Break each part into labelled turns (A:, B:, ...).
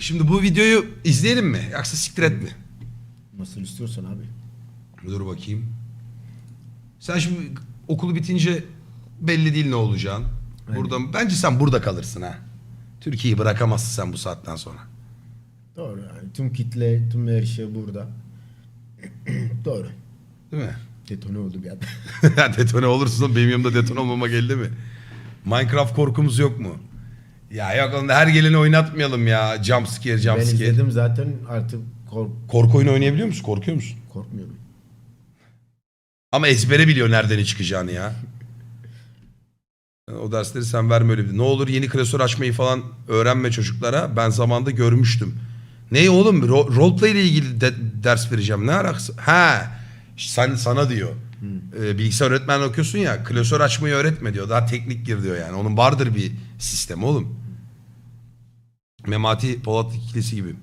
A: Şimdi bu videoyu izleyelim mi? Yoksa siktir et mi?
B: Nasıl istiyorsan abi.
A: Dur bakayım. Sen şimdi okulu bitince belli değil ne olacağın. Burada bence sen burada kalırsın ha. Türkiye'yi bırakamazsın sen bu saatten sonra.
B: Doğru yani tüm kitle, tüm her şey burada. Doğru.
A: Değil mi?
B: Detone oldu bir anda.
A: detone olursun benim yanımda detone olmama geldi mi? Minecraft korkumuz yok mu? Ya yok oğlum her geleni oynatmayalım ya. Jump scare, jump
B: ben
A: scare.
B: izledim zaten artık kork
A: Korku oyunu oynayabiliyor musun? Korkuyor musun?
B: korkmuyorum.
A: Ama ezbere biliyor nereden ne çıkacağını ya. O dersleri sen verme öyle bir. Ne olur yeni klasör açmayı falan öğrenme çocuklara. Ben zamanda görmüştüm. Ne oğlum ro- roleplay ile ilgili de- ders vereceğim. Ne alakası? Ha sen sana diyor. Ee, bilgisayar öğretmen okuyorsun ya. Klasör açmayı öğretme diyor. Daha teknik gir diyor yani. Onun vardır bir sistem oğlum. Memati Polat ikilisi gibi.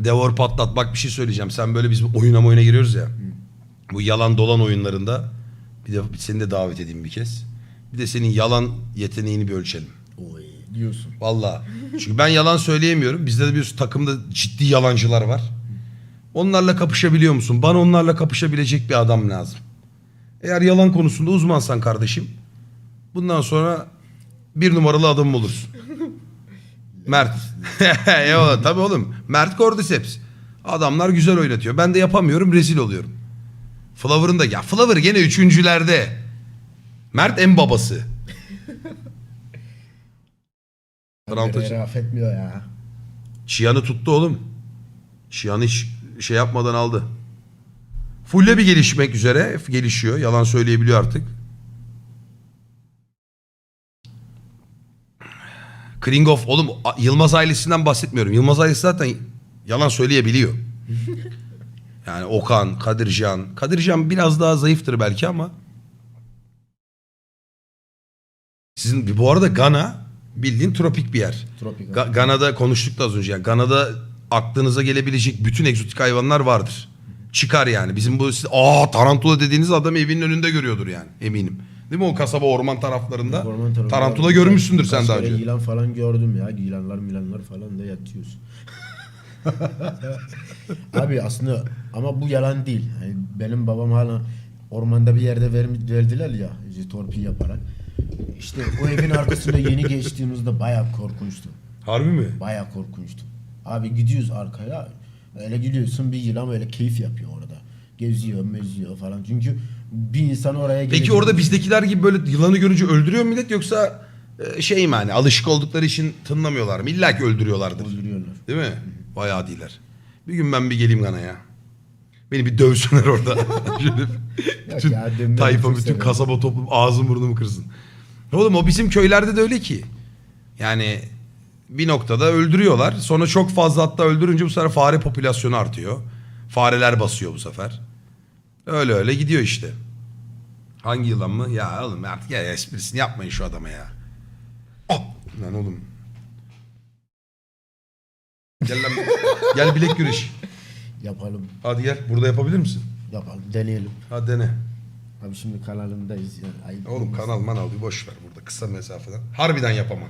A: Devor patlat. Bak bir şey söyleyeceğim. Sen böyle biz oyuna oyuna giriyoruz ya. Bu yalan dolan oyunlarında bir de seni de davet edeyim bir kez. Bir de senin yalan yeteneğini bir ölçelim.
B: Oy diyorsun.
A: Vallahi. Çünkü ben yalan söyleyemiyorum. Bizde de bir takımda ciddi yalancılar var. Onlarla kapışabiliyor musun? Bana onlarla kapışabilecek bir adam lazım. Eğer yalan konusunda uzmansan kardeşim bundan sonra bir numaralı adam olursun. Mert. Eyvallah tabii oğlum. Mert Cordyceps. Adamlar güzel oynatıyor. Ben de yapamıyorum rezil oluyorum. Flower'ın da ya Flower gene üçüncülerde. Mert en babası. Trantacı.
B: Beni affetmiyor ya.
A: Şiyan'ı tuttu oğlum. Şiyan hiç şey yapmadan aldı. Fulle bir gelişmek üzere. Gelişiyor. Yalan söyleyebiliyor artık. Kringhoff oğlum Yılmaz ailesinden bahsetmiyorum. Yılmaz ailesi zaten yalan söyleyebiliyor. Yani Okan, Kadircan. Kadircan biraz daha zayıftır belki ama. Sizin bu arada Gana bildiğin tropik bir yer.
B: Tropik.
A: Ga- Gana'da konuştuk da az önce. Yani Gana'da aklınıza gelebilecek bütün egzotik hayvanlar vardır. Çıkar yani. Bizim bu aa tarantula dediğiniz adam evinin önünde görüyordur yani eminim. Değil mi o kasaba orman taraflarında?
B: Orman tarafı
A: tarantula
B: var.
A: görmüşsündür sen
B: Birkaç
A: daha
B: kere
A: önce.
B: Yılan falan gördüm ya. Yılanlar milanlar falan da yatıyoruz. Abi aslında ama bu yalan değil. Yani benim babam hala ormanda bir yerde ver, verdiler ya işte torpil yaparak. İşte o evin arkasında yeni geçtiğimizde bayağı korkunçtu.
A: Harbi mi?
B: Bayağı korkunçtu. Abi gidiyoruz arkaya. Öyle gidiyorsun bir yılan öyle keyif yapıyor orada. Geziyor, meziyor falan. Çünkü bir insan oraya
A: Peki
B: gelecek-
A: orada bizdekiler gibi böyle yılanı görünce öldürüyor millet yoksa e, şey mi hani alışık oldukları için tınlamıyorlar mı? İlla ki öldürüyorlardır.
B: öldürüyorlar.
A: Değil mi? Bayağı değiller. Bir gün ben bir geleyim Gana'ya. Beni bir dövsünler orada. Şöyle bütün
B: ya, dönmeyi
A: tayfa
B: çok
A: bütün
B: severim.
A: kasaba toplum ağzım burnumu kırsın. Oğlum o bizim köylerde de öyle ki. Yani bir noktada öldürüyorlar. Sonra çok fazla hatta öldürünce bu sefer fare popülasyonu artıyor. Fareler basıyor bu sefer. Öyle öyle gidiyor işte. Hangi yılan mı? Ya oğlum artık ya esprisini yapmayın şu adama ya. Oh! Lan oğlum. Gel lan. gel bilek güreşi.
B: Yapalım,
A: Hadi gel. Burada yapabilir misin?
B: yapalım, deneyelim.
A: Hadi dene.
B: Abi şimdi kanalındayız yani. Ayıp
A: Oğlum
B: olmasın.
A: kanal manal bir boş ver burada kısa mesafeden. Harbiden yapamam.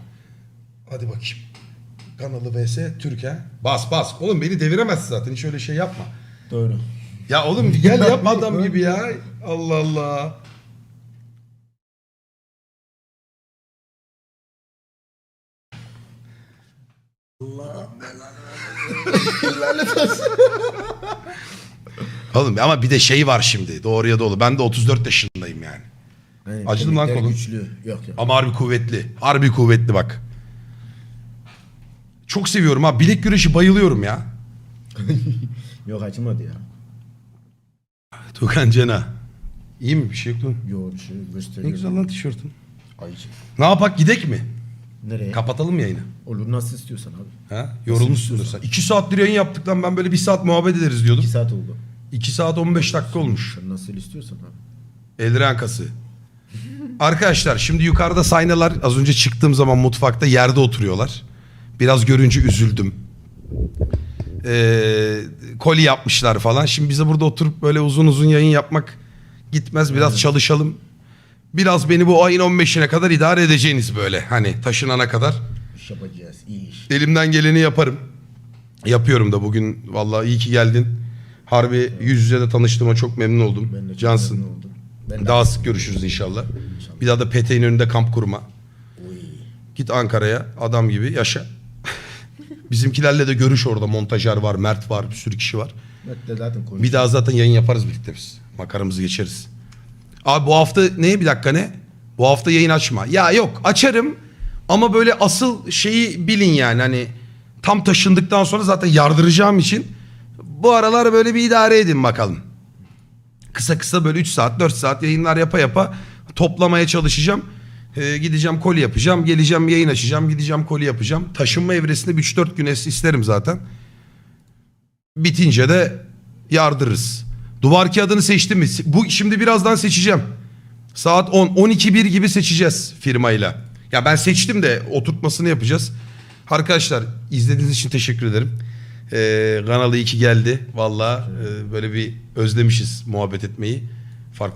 A: Hadi bakayım. Kanalı vs Türkiye. Bas bas. Oğlum beni deviremezsin zaten. Hiç öyle şey yapma.
B: Doğru.
A: Ya oğlum gel yapma adam gibi ya. Allah Allah. Oğlum ama bir de şey var şimdi. Doğruya dolu. Ben de 34 yaşındayım yani.
B: Yani
A: Acıdı mı lan
B: kemikler
A: kolun?
B: Güçlü. Yok yok.
A: Ama harbi kuvvetli. Harbi kuvvetli bak. Çok seviyorum ha. Bilek güreşi bayılıyorum ya.
B: Yok acımadı ya.
A: Tukan Cena. İyi mi? Bir şey yok lan.
B: Yok şey gösteriyor.
A: Ne güzel lan tişörtün.
B: Ayıcı.
A: Ne yapak gidek mi?
B: Nereye?
A: Kapatalım yayını.
B: Olur nasıl istiyorsan abi.
A: Ha? Yorulmuşsundur sen. İki saattir yayın yaptık lan. Ben böyle bir saat muhabbet ederiz diyordum.
B: 2 saat oldu.
A: İki saat 15 dakika olmuş.
B: Sen nasıl istiyorsan abi.
A: Eldiren kası. Arkadaşlar şimdi yukarıda saynalar az önce çıktığım zaman mutfakta yerde oturuyorlar. Biraz görünce üzüldüm. Ee, koli yapmışlar falan. Şimdi bize burada oturup böyle uzun uzun yayın yapmak gitmez. Biraz çalışalım. Biraz beni bu ayın 15'ine kadar idare edeceğiniz böyle. Hani taşınana kadar.
B: iş yapacağız. iyi iş.
A: Elimden geleni yaparım. Yapıyorum da bugün vallahi iyi ki geldin. Harbi yüz yüze de tanıştığıma çok memnun oldum.
B: Ben de çok
A: Cansın.
B: memnun oldum. Ben de
A: Daha sık görüşürüz inşallah. Bir daha da peteğin önünde kamp kurma.
B: Oy.
A: Git Ankara'ya adam gibi yaşa. Bizimkilerle de görüş orada. Montajer var, Mert var, bir sürü kişi var.
B: Mert de zaten konuşuyor.
A: Bir daha zaten yayın yaparız birlikte biz. Makaramızı geçeriz. Abi bu hafta ne bir dakika ne? Bu hafta yayın açma. Ya yok açarım ama böyle asıl şeyi bilin yani hani tam taşındıktan sonra zaten yardıracağım için bu aralar böyle bir idare edin bakalım. Kısa kısa böyle 3 saat 4 saat yayınlar yapa yapa toplamaya çalışacağım. Ee, gideceğim koli yapacağım. Geleceğim yayın açacağım. Gideceğim koli yapacağım. Taşınma evresinde 3-4 gün es- isterim zaten. Bitince de yardırırız. Duvar kağıdını seçtim mi? Bu şimdi birazdan seçeceğim. Saat 10 12 bir gibi seçeceğiz firmayla. Ya ben seçtim de oturtmasını yapacağız. Arkadaşlar izlediğiniz için teşekkür ederim. Ee, kanalı iyi ki geldi. Valla böyle bir özlemişiz muhabbet etmeyi. Farklı